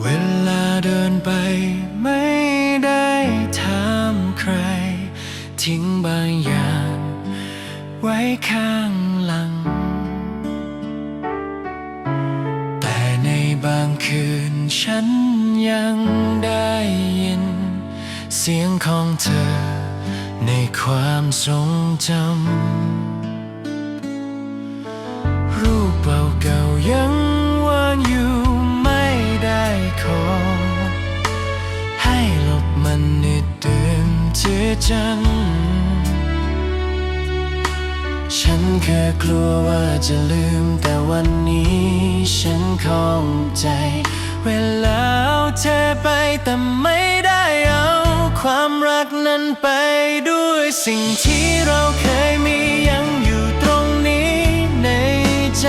เวลาเดินไปไม่ได้ถามใคร ทิ้งบางอย่าง ไว้ข้างหลัง แต่ในบางคืนฉันยังได้ยิน เสียงของเธอในความทรงจำ มันในเดือนเจือจัน ฉันแค่กลัวว่าจะลืมแต่วันนี้ ฉันคงใจ เวลาเอาเธอไปแต่ไม่ได้เอา ความรักนั้นไปด้วยสิ่งที่เราเคยมียังอยู่ตรงนี้ในใจ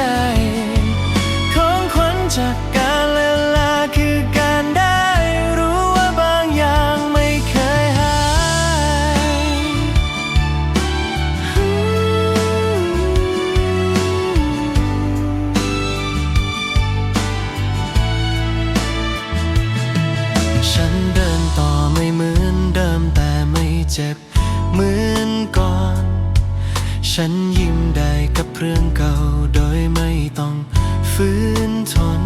ของขวัญจาก เจ็บเหมือนก่อน ฉันยิ้มได้กับเรื่องเก่าโดยไม่ต้องฝืนทน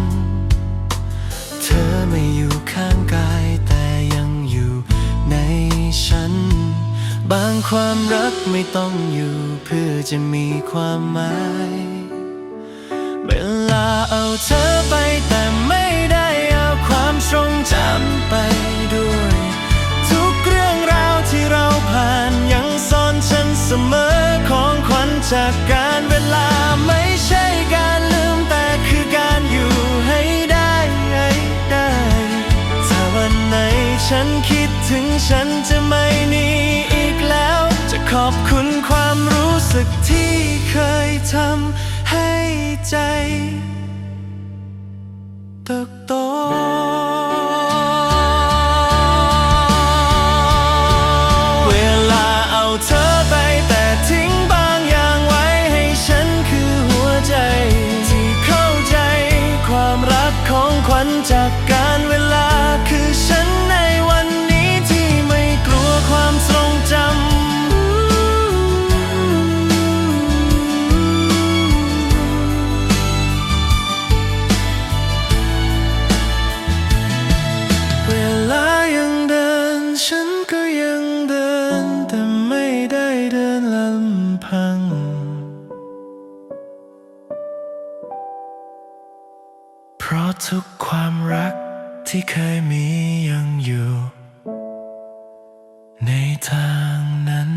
เธอไม่อยู่ข้างกายแต่ยังอยู่ในฉัน บางความรักไม่ต้องอยู่เพื่อจะมีความหมาย เวลาเอาเธอไปแต่ จากการเวลาไม่ใช่การลืมแต่คือการอยู่ให้ได้ให้ได้ถ้าวันไหนฉันคิดถึงฉันจะไม่หนีอีกแล้ว จะขอบคุณความรู้สึกที่เคยทำให้ใจ ข ทุกความรักที่เคยมียังอยู่ ในทางนั้น